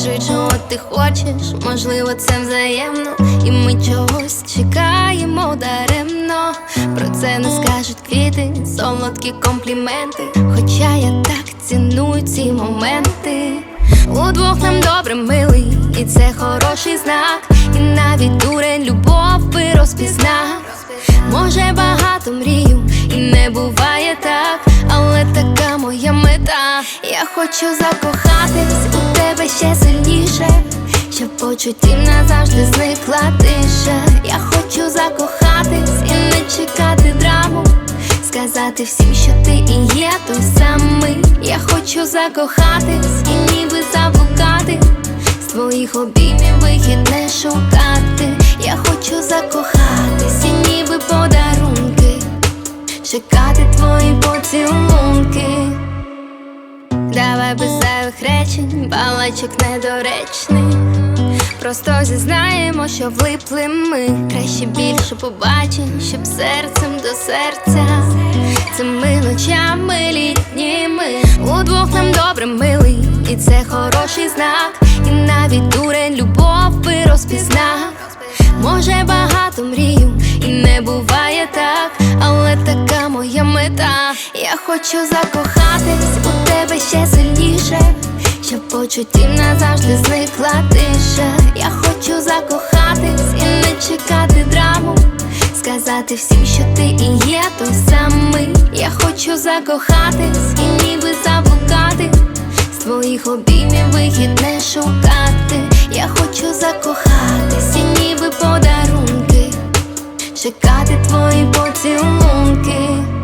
Скажи, чого ти хочеш, можливо, це взаємно, і ми чогось чекаємо даремно. Про це не скажуть квіти, солодкі компліменти. Хоча я так ціную ці моменти. Удвох нам добре милий, і це хороший знак. І навіть дурень любов би розпізнав. Може багато мрію, і не буває хочу закохатись у тебе ще сильніше, щоб почуттів назавжди зникла тиша. Я хочу закохатись і не чекати драму. Сказати всім, що ти і є той самий. Я хочу закохатись і ніби заблукати. З твоїх обіймів вихід не шукати. Я хочу закохатись і ніби подарунки. Чекати твої поцілунки. Давай без зайвих речень, балачок недоречний. Просто зізнаємо, що влипли ми краще більше побачень, щоб серцем до серця. Цими ночами літніми удвох нам добре милий, і це хороший знак. І навіть дурень любов би розпізнав. Може багато мрію, Я хочу закохатись у тебе ще сильніше, щоб почуттів назавжди зникла тиша. Я хочу закохатись і не чекати драму. Сказати всім, що ти і є той самий. Я хочу закохатись і ніби заблукати. З твоїх обіймів вихід не шукати. Я хочу закохатись і ніби подарунки. Чекати твої поцілунки